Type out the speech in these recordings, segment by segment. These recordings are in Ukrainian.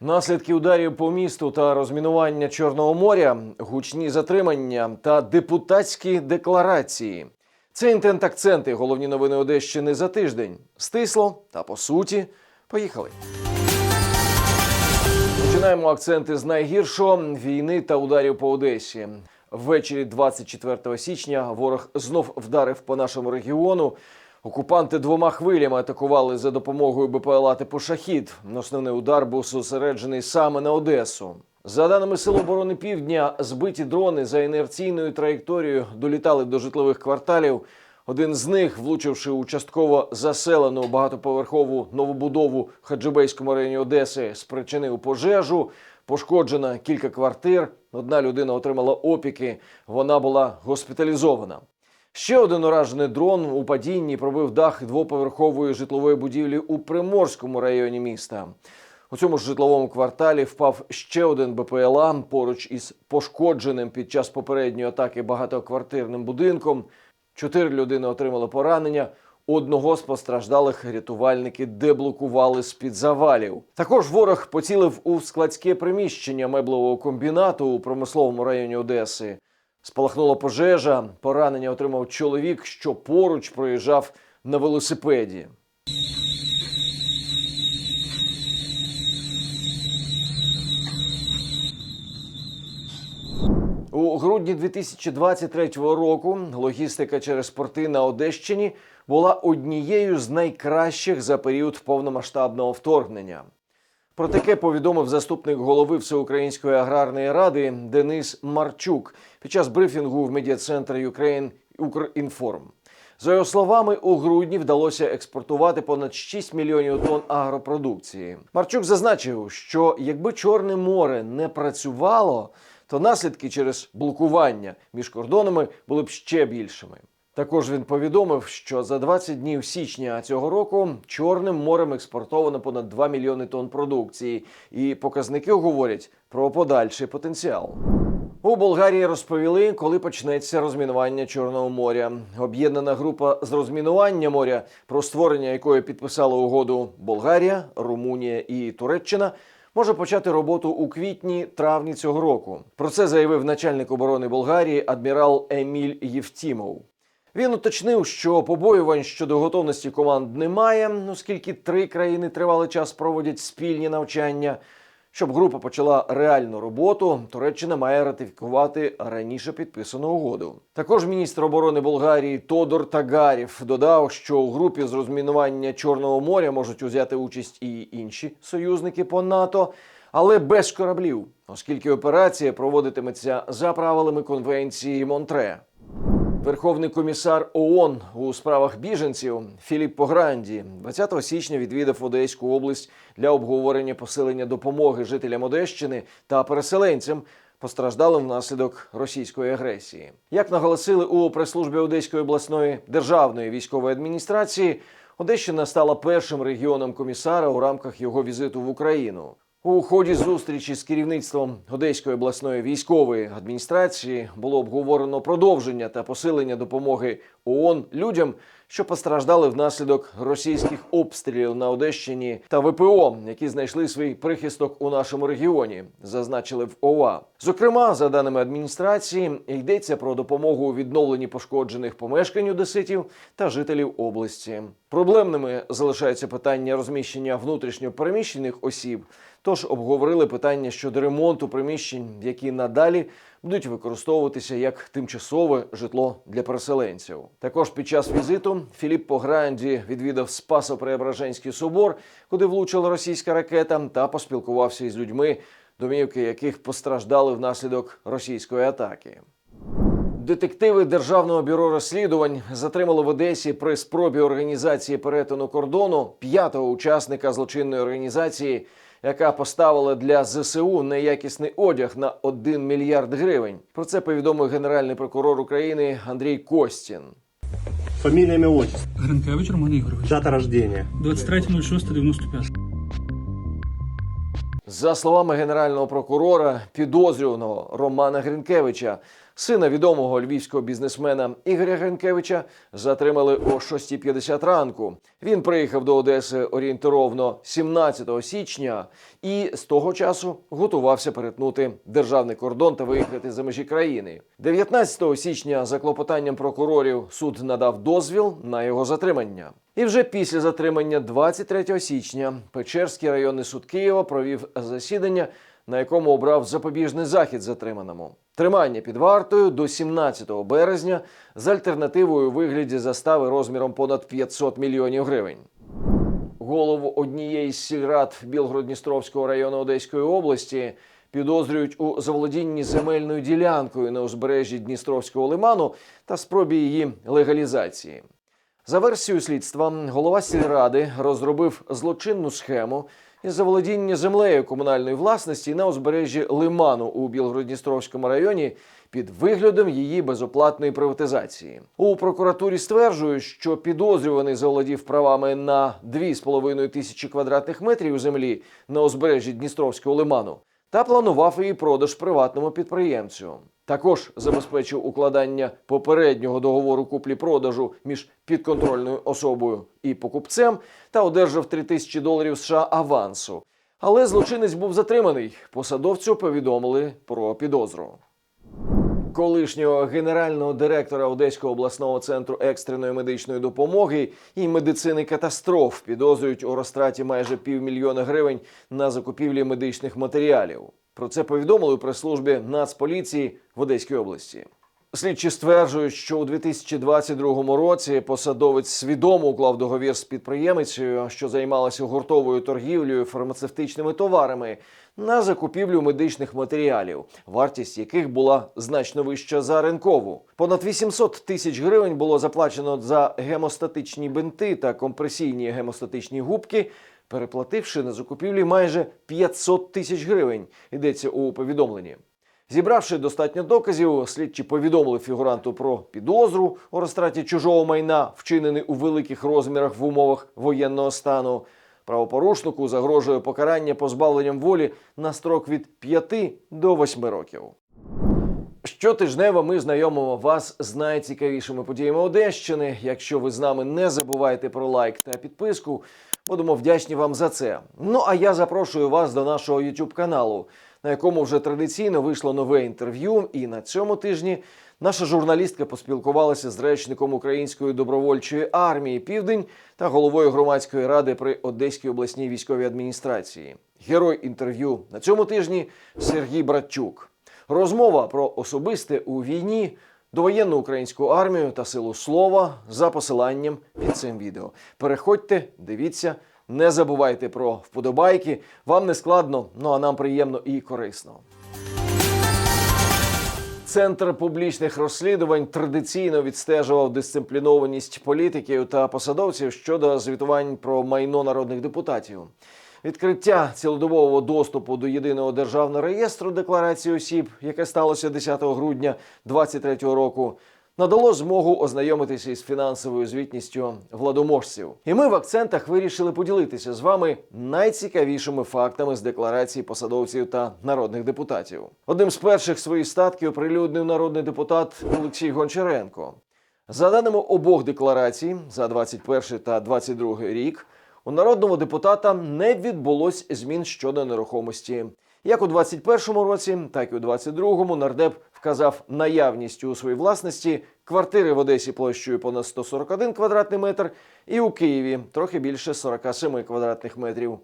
Наслідки ударів по місту та розмінування Чорного моря, гучні затримання та депутатські декларації. Це інтент акценти. Головні новини Одещини за тиждень. Стисло та по суті. Поїхали. Починаємо акценти з найгіршого війни та ударів по Одесі. Ввечері 24 січня ворог знов вдарив по нашому регіону. Окупанти двома хвилями атакували за допомогою БПЛА типу «Шахід». Основний удар був зосереджений саме на Одесу. За даними Сил оборони Півдня, збиті дрони за інерційною траєкторією долітали до житлових кварталів. Один з них, влучивши у частково заселену багатоповерхову новобудову в Хаджибейському районі Одеси, спричинив пожежу. Пошкоджено кілька квартир. Одна людина отримала опіки. Вона була госпіталізована. Ще один уражений дрон у падінні пробив дах двоповерхової житлової будівлі у Приморському районі міста. У цьому ж житловому кварталі впав ще один БПЛА поруч із пошкодженим під час попередньої атаки багатоквартирним будинком. Чотири людини отримали поранення. Одного з постраждалих рятувальники деблокували з під завалів. Також ворог поцілив у складське приміщення меблевого комбінату у промисловому районі Одеси. Спалахнула пожежа. Поранення отримав чоловік, що поруч проїжджав на велосипеді. У грудні 2023 року логістика через порти на Одещині була однією з найкращих за період повномасштабного вторгнення. Про таке повідомив заступник голови Всеукраїнської аграрної ради Денис Марчук під час брифінгу в медіа-центрі Ukraine Укрінформ. За його словами, у грудні вдалося експортувати понад 6 мільйонів тонн агропродукції. Марчук зазначив, що якби Чорне море не працювало, то наслідки через блокування між кордонами були б ще більшими. Також він повідомив, що за 20 днів січня цього року Чорним морем експортовано понад 2 мільйони тонн продукції, і показники говорять про подальший потенціал. У Болгарії розповіли, коли почнеться розмінування Чорного моря. Об'єднана група з розмінування моря, про створення якої підписала угоду Болгарія, Румунія і Туреччина, може почати роботу у квітні-травні цього року. Про це заявив начальник оборони Болгарії адмірал Еміль Євтімов. Він уточнив, що побоювань щодо готовності команд немає, оскільки три країни тривалий час проводять спільні навчання. Щоб група почала реальну роботу, Туреччина має ратифікувати раніше підписану угоду. Також міністр оборони Болгарії Тодор Тагарів додав, що у групі з розмінування Чорного моря можуть узяти участь і інші союзники по НАТО, але без кораблів, оскільки операція проводитиметься за правилами конвенції Монтре. Верховний комісар ООН у справах біженців Філіп Погранді 20 січня відвідав Одеську область для обговорення посилення допомоги жителям Одещини та переселенцям, постраждалим внаслідок російської агресії. Як наголосили у прес-службі Одеської обласної державної військової адміністрації, Одещина стала першим регіоном комісара у рамках його візиту в Україну. У ході зустрічі з керівництвом Одеської обласної військової адміністрації було обговорено продовження та посилення допомоги ООН людям, що постраждали внаслідок російських обстрілів на Одещині та ВПО, які знайшли свій прихисток у нашому регіоні, зазначили в ОВА. Зокрема, за даними адміністрації, йдеться про допомогу у відновленні пошкоджених помешкань одеситів та жителів області. Проблемними залишається питання розміщення внутрішньо переміщених осіб. Тож обговорили питання щодо ремонту приміщень, які надалі будуть використовуватися як тимчасове житло для переселенців. Також під час візиту Філіп Погранді відвідав Спасо-Преображенський собор, куди влучила російська ракета, та поспілкувався із людьми, домівки яких постраждали внаслідок російської атаки. Детективи Державного бюро розслідувань затримали в Одесі при спробі організації перетину кордону п'ятого учасника злочинної організації, яка поставила для ЗСУ неякісний одяг на 1 мільярд гривень. Про це повідомив генеральний прокурор України Андрій Костін. Фамилия, имя, отчество. Гринкевич Роман Ігорович. Дата рождения. 23.06.95. За словами генерального прокурора, підозрюваного Романа Гринкевича Сина відомого львівського бізнесмена Ігоря Гринкевича затримали о 6.50 ранку. Він приїхав до Одеси орієнтировно 17 січня і з того часу готувався перетнути державний кордон та виїхати за межі країни. 19 січня за клопотанням прокурорів суд надав дозвіл на його затримання. І вже після затримання 23 січня Печерський районний суд Києва провів засідання, на якому обрав запобіжний захід затриманому. Тримання під вартою до 17 березня з альтернативою у вигляді застави розміром понад 500 мільйонів гривень. Голову однієї з сільрад Білгород-Дністровського району Одеської області підозрюють у заволодінні земельною ділянкою на узбережжі Дністровського лиману та спробі її легалізації. За версією слідства, голова сільради розробив злочинну схему із заволодіння землею комунальної власності на узбережжі Лиману у Білгород-Дністровському районі під виглядом її безоплатної приватизації. У прокуратурі стверджують, що підозрюваний заволодів правами на 2,5 тисячі квадратних метрів землі на узбережжі Дністровського лиману та планував її продаж приватному підприємцю. Також забезпечив укладання попереднього договору куплі-продажу між підконтрольною особою і покупцем та одержав 3 тисячі доларів США авансу. Але злочинець був затриманий. Посадовцю повідомили про підозру. Колишнього генерального директора Одеського обласного центру екстреної медичної допомоги і медицини катастроф підозрюють у розтраті майже півмільйона гривень на закупівлі медичних матеріалів. Про це повідомили у прес-службі Нацполіції в Одеській області. Слідчі стверджують, що у 2022 році посадовець свідомо уклав договір з підприємицею, що займалася гуртовою торгівлею фармацевтичними товарами на закупівлю медичних матеріалів, вартість яких була значно вища за ринкову. Понад 800 тисяч гривень було заплачено за гемостатичні бинти та компресійні гемостатичні губки, переплативши на закупівлі майже 500 тисяч гривень. Йдеться у повідомленні. Зібравши достатньо доказів, слідчі повідомили фігуранту про підозру у розтраті чужого майна, вчинений у великих розмірах в умовах воєнного стану. Правопорушнику загрожує покарання позбавленням волі на строк від 5 до 8 років. Щотижнево ми знайомимо вас з найцікавішими подіями Одещини. Якщо ви з нами не забувайте про лайк та підписку, будемо вдячні вам за це. Ну а я запрошую вас до нашого YouTube каналу, на якому вже традиційно вийшло нове інтерв'ю. І на цьому тижні наша журналістка поспілкувалася з речником Української добровольчої армії Південь та головою громадської ради при Одеській обласній військовій адміністрації. Герой інтерв'ю на цьому тижні Сергій Братчук. Розмова про особисте у війні, довоєнну українську армію та силу слова за посиланням під цим відео. Переходьте, дивіться, не забувайте про вподобайки. Вам не складно, ну а нам приємно і корисно. Центр публічних розслідувань традиційно відстежував дисциплінованість політиків та посадовців щодо звітувань про майно народних депутатів. Відкриття цілодобового доступу до єдиного державного реєстру декларації осіб, яке сталося 10 грудня 2023 року, надало змогу ознайомитися із фінансовою звітністю владоможців. І ми в акцентах вирішили поділитися з вами найцікавішими фактами з декларації посадовців та народних депутатів. Одним з перших свої статки оприлюднив народний депутат Олексій Гончаренко. За даними обох декларацій за 21 та 22 рік, у народного депутата не відбулось змін щодо нерухомості. Як у 21-му році, так і у 22-му нардеп вказав наявність у своїй власності квартири в Одесі площею понад 141 квадратний метр і у Києві трохи більше 47 квадратних метрів.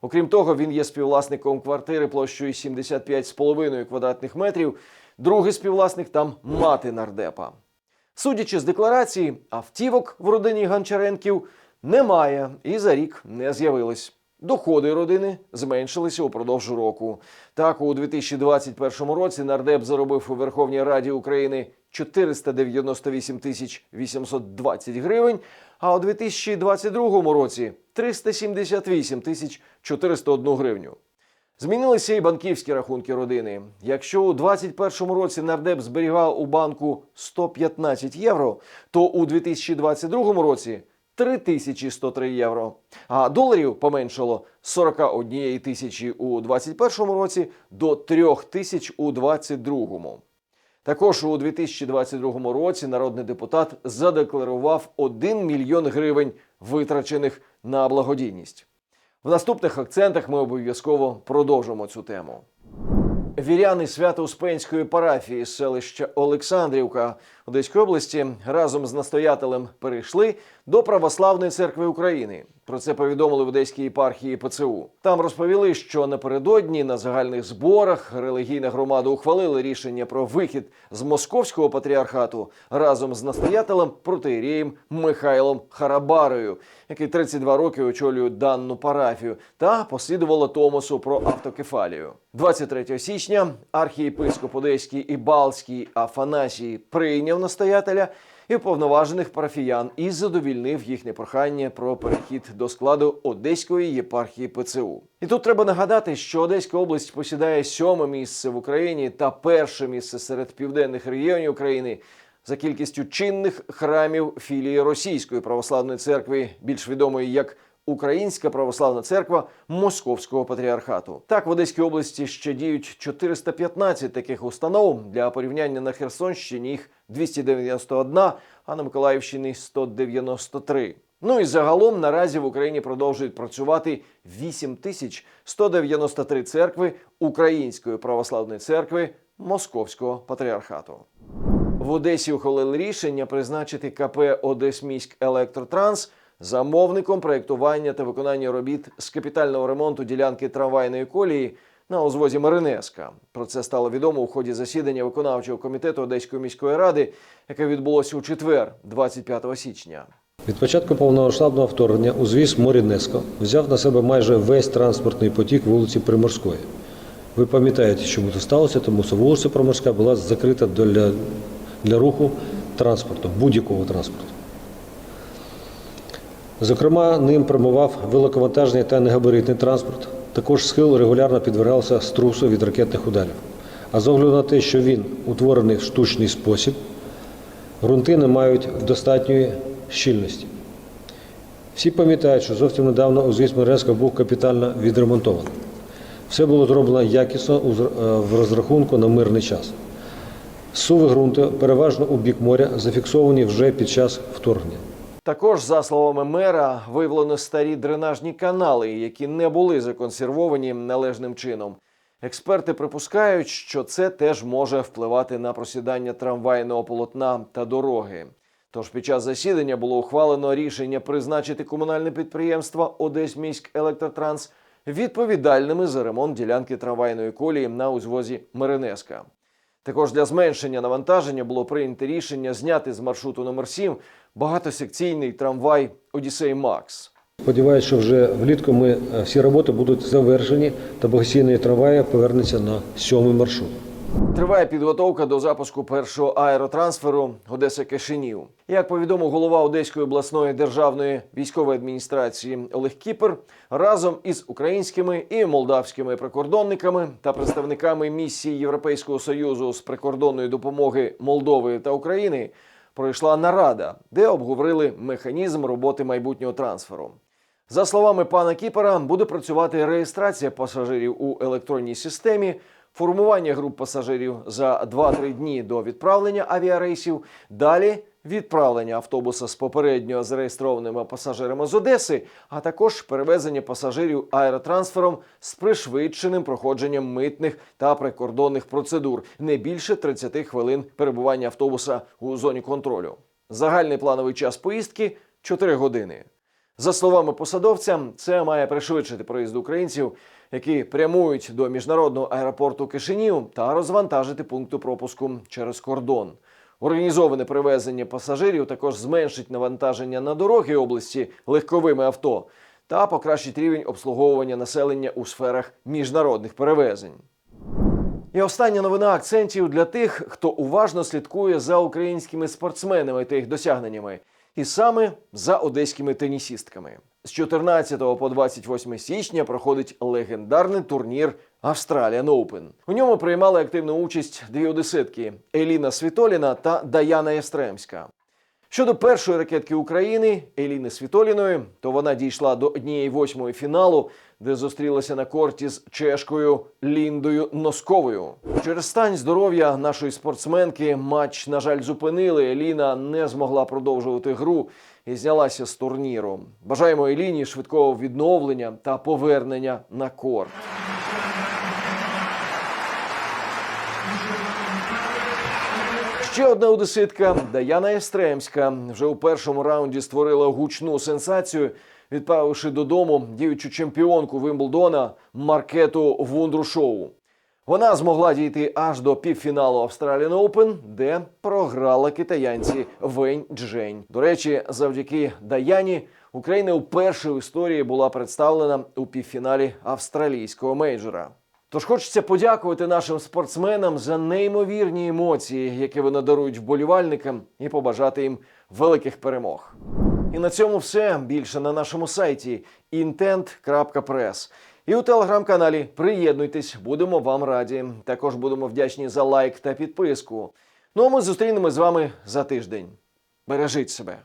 Окрім того, він є співвласником квартири площею 75,5 квадратних метрів. Другий співвласник там мати нардепа. Судячи з декларації, автівок в родині Гончаренків немає і за рік не з'явилось. Доходи родини зменшилися упродовж року. Так, у 2021 році нардеп заробив у Верховній Раді України 498 тисяч 820 гривень, а у 2022 році 378 тисяч 401 гривню. Змінилися і банківські рахунки родини. Якщо у 2021 році нардеп зберігав у банку 115 євро, то у 2022 році 3103 євро. А доларів поменшало з 41 тисячі у 2021 році до 3 тисяч у 2022. Також у 2022 році народний депутат задекларував 1 мільйон гривень, витрачених на благодійність. В наступних акцентах ми обов'язково продовжимо цю тему. Віряни Свято-Успенської парафії з селища Олександрівка Одеської області разом з настоятелем перейшли до Православної церкви України. Про це повідомили в Одеській єпархії ПЦУ. Там розповіли, що напередодні на загальних зборах релігійна громада ухвалила рішення про вихід з московського патріархату разом з настоятелем протиєрієм Михайлом Харабарою, який 32 роки очолює дану парафію, та послідувала Томосу про автокефалію. 23 січня архієпископ Одеський і Балський Афанасій прийняв настоятеля і повноважених парафіян і задовільнив їхнє прохання про перехід до складу Одеської єпархії ПЦУ. І тут треба нагадати, що Одеська область посідає сьоме місце в Україні та перше місце серед південних регіонів України за кількістю чинних храмів філії Російської православної церкви, більш відомої як Українська православна церква Московського патріархату. Так, в Одеській області ще діють 415 таких установ. Для порівняння на Херсонщині їх 291, а на Миколаївщині 193. Ну і загалом наразі в Україні продовжують працювати 8193 церкви Української православної церкви Московського патріархату. В Одесі ухвалили рішення призначити КП Одесміськ Електротранс замовником проєктування та виконання робіт з капітального ремонту ділянки трамвайної колії на узвозі Маринеска. Про це стало відомо у ході засідання виконавчого комітету Одеської міської ради, яке відбулося у четвер, 25 січня. Від початку повномасштабного вторгнення узвіз Морінеско взяв на себе майже весь транспортний потік вулиці Приморської. Ви пам'ятаєте, чому це сталося, тому що вулиця Приморська була закрита для, для руху транспорту, будь-якого транспорту. Зокрема, ним прямував великовантажний та негабаритний транспорт. Також схил регулярно підвергався струсу від ракетних ударів. А з огляду на те, що він утворений в штучний спосіб, ґрунти не мають достатньої щільності. Всі пам'ятають, що зовсім недавно узвіз Мерезка був капітально відремонтований. Все було зроблено якісно е, в розрахунку на мирний час. Суви ґрунту, переважно у бік моря, зафіксовані вже під час вторгнення. Також, за словами мера, виявлено старі дренажні канали, які не були законсервовані належним чином. Експерти припускають, що це теж може впливати на просідання трамвайного полотна та дороги. Тож під час засідання було ухвалено рішення призначити комунальне підприємство Одесьміськ Електротранс відповідальними за ремонт ділянки трамвайної колії на узвозі Миринеска. Також для зменшення навантаження було прийнято рішення зняти з маршруту номер 7 багатосекційний трамвай Одіссей Макс. Сподіваюся, що вже влітку ми е, всі роботи будуть завершені та багаційний трамвай повернеться на сьомий маршрут. Триває підготовка до запуску першого аеротрансферу Одеса Кишинів. Як повідомив голова Одеської обласної державної військової адміністрації Олег Кіпер, разом із українськими і молдавськими прикордонниками та представниками місії Європейського союзу з прикордонної допомоги Молдови та України пройшла нарада, де обговорили механізм роботи майбутнього трансферу. За словами пана Кіпера, буде працювати реєстрація пасажирів у електронній системі, формування груп пасажирів за 2-3 дні до відправлення авіарейсів. Далі відправлення автобуса з попередньо зареєстрованими пасажирами з Одеси, а також перевезення пасажирів аеротрансфером з пришвидшеним проходженням митних та прикордонних процедур не більше 30 хвилин перебування автобуса у зоні контролю. Загальний плановий час поїздки 4 години. За словами посадовця, це має пришвидшити проїзд українців, які прямують до міжнародного аеропорту Кишинів та розвантажити пункту пропуску через кордон. Організоване перевезення пасажирів також зменшить навантаження на дороги області легковими авто та покращить рівень обслуговування населення у сферах міжнародних перевезень. І остання новина акцентів для тих, хто уважно слідкує за українськими спортсменами та їх досягненнями, і саме за одеськими тенісістками. З 14 по 28 січня проходить легендарний турнір Australian Open. У ньому приймали активну участь дві одеситки Еліна Світоліна та Даяна Ястремська. Щодо першої ракетки України Еліни Світоліної, то вона дійшла до однієї восьмої фіналу, де зустрілася на корті з чешкою Ліндою Носковою. Через стан здоров'я нашої спортсменки матч, на жаль, зупинили. Еліна не змогла продовжувати гру і знялася з турніру. Бажаємо Еліні швидкого відновлення та повернення на корт. Ще одна одеситка Даяна Естремська вже у першому раунді створила гучну сенсацію, відправивши додому діючу чемпіонку Вимблдона Маркету Вундрушоу. Вона змогла дійти аж до півфіналу Australian Open, де програла китаянці Вень Джень. До речі, завдяки Даяні Україна вперше в історії була представлена у півфіналі австралійського мейджора. Тож хочеться подякувати нашим спортсменам за неймовірні емоції, які вони дарують вболівальникам, і побажати їм великих перемог. І на цьому все більше на нашому сайті intent.press. І у телеграм-каналі приєднуйтесь, будемо вам раді. Також будемо вдячні за лайк та підписку. Ну а ми зустрінемось з вами за тиждень. Бережіть себе.